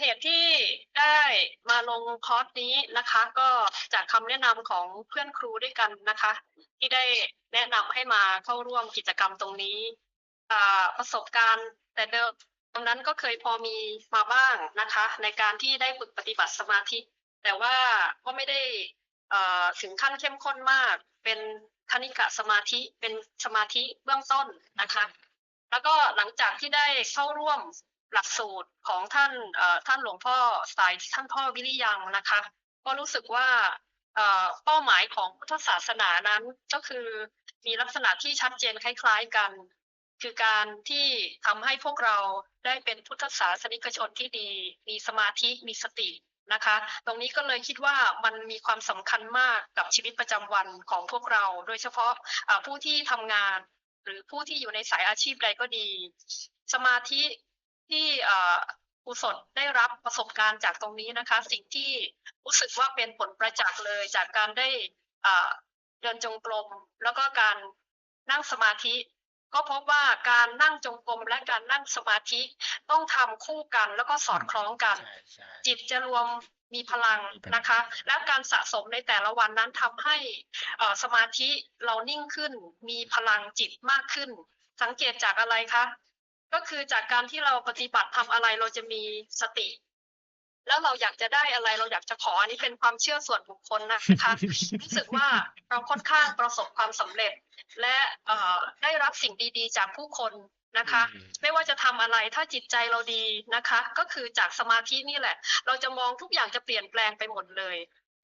เหตุที่ได้มาลงคอร์สนี้นะคะ ก็จากคำแนะนำของเพื่อนครูด้วยกันนะคะ ที่ได้แนะนำให้มาเข้าร่วมกิจกรรมตรงนี้ประสบการณ์ แต่เดิมตรงนั้นก็เคยพอมีมาบ้างนะคะ ในการที่ได้ฝึกปฏิบัติสมาธิ แต่ว่าก็ไม่ได้ถึงขั้นเข้มข้นมาก เป็นคณิกะสมาธิเป็นสมาธิเบื้องต้นนะคะ แล้วก็หลังจากที่ได้เข้าร่วม หลักสูตรของท่านท่านหลวงพ่อสายท่านพ่อวิริยังนะคะ ก็รู้สึกว่าเป้าหมายของพุทธศาสนานั้นก็คือมีลักษณะที่ชัดเจนคล้าย ๆกัน คือการที่ทำให้พวกเราได้เป็นพุทธศาสนิกชนที่ดี มีสมาธิมีสตินะคะ ตรงนี้ก็เลยคิดว่ามันมีความสำคัญมากกับชีวิตประจำวันของพวกเรา โดยเฉพาะผู้ที่ทำงาน หรือผู้ที่อยู่ในสายอาชีพใดก็ดี สมาธิ ที่เอ่อครูสดได้รับประสบการณ์จากตรงนี้นะคะ สิ่งที่รู้สึกว่าเป็นผลประจักษ์เลยจากการได้อ่าเดินจงกรมแล้วก็การนั่งสมาธิ ก็พบว่าการนั่งจงกรมและการนั่งสมาธิต้องทำคู่กันแล้วก็สอดคล้องกันใช่ใช่จิตจะรวมมีพลังมีพลังนะคะ และการสะสมในแต่ละวันนั้นทำให้เอ่อสมาธิเรานิ่งขึ้น มีพลังจิตมากขึ้น สังเกตจากอะไรคะ ก็คือจากการที่เราปฏิบัติทำอะไรเราจะมีสติ แล้วเราอยากจะได้อะไรเราอยากจะขออันนี้เป็นความเชื่อส่วนบุคคลนะคะรู้สึกว่าเราค่อนข้างประสบความสำเร็จ และเอ่อได้รับสิ่งดีๆ จากผู้คนนะคะอืมไม่ว่าจะทำอะไรถ้าจิตใจเราดีนะคะ ก็คือจากสมาธินี่แหละ เราจะมองทุกอย่างจะเปลี่ยนแปลงไปหมดเลย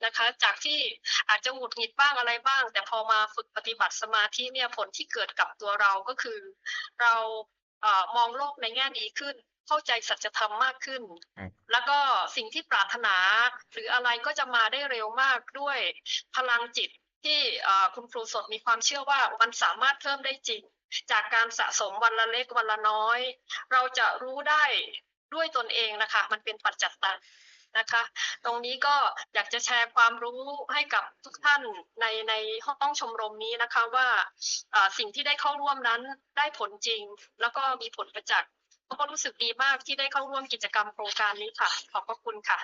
นะคะ จากที่อาจจะหงุดหงิดบ้างอะไรบ้าง แต่พอมาฝึกปฏิบัติสมาธิเนี่ยผลที่เกิดกับตัวเราก็คือ เราเอ่อ มองโลกในแง่ดีขึ้น เข้าใจสัจธรรมมากขึ้นครับแล้วก็สิ่งที่ปรารถนา หรืออะไรก็จะมาได้เร็วมากด้วยพลังจิตที่เอ่อคุณครูสดมีความเชื่อว่ามันสามารถเพิ่มได้จริง จากการสะสมวันละเล็กวันละน้อย เราจะรู้ได้ด้วยตนเองนะคะ มันเป็นปัจจัตตัง นะคะ ตรงนี้ก็อยากจะแชร์ความรู้ให้กับทุกท่านในในห้องชมรมนี้นะคะว่าสิ่งที่ได้เข้าร่วมนั้นได้ผลจริง แล้วก็มีผลประจักษ์ก็รู้สึกดีมากที่ได้เข้าร่วมกิจกรรมโครงการนี้ค่ะ ขอบพระคุณค่ะ